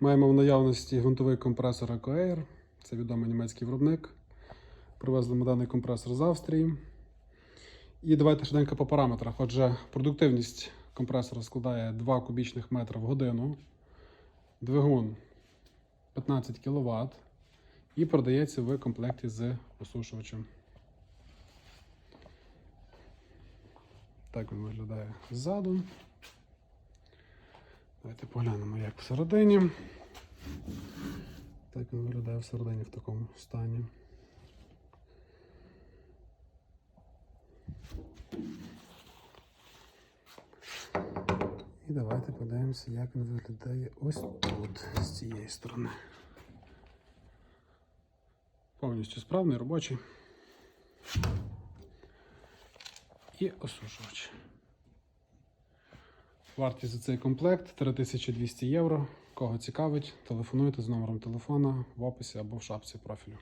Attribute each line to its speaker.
Speaker 1: Маємо в наявності ґрунтовий компресор EcoAir. Це відомий німецький виробник. Привезли ми даний компресор з Австрії. І давайте швиденько по параметрах. Отже, продуктивність компресора складає 2 кубічних метри в годину. Двигун 15 кВт. І продається в комплекті з осушувачем. Так він виглядає ззаду. Давайте поглянемо, як всередині. Так він виглядає всередині в такому стані. І давайте подивимося, як він виглядає ось тут, з цієї сторони. Повністю справний, робочий. І осушувач. Вартість за цей комплект 3200 євро. Кого цікавить, телефонуйте з номером телефона в описі або в шапці профілю.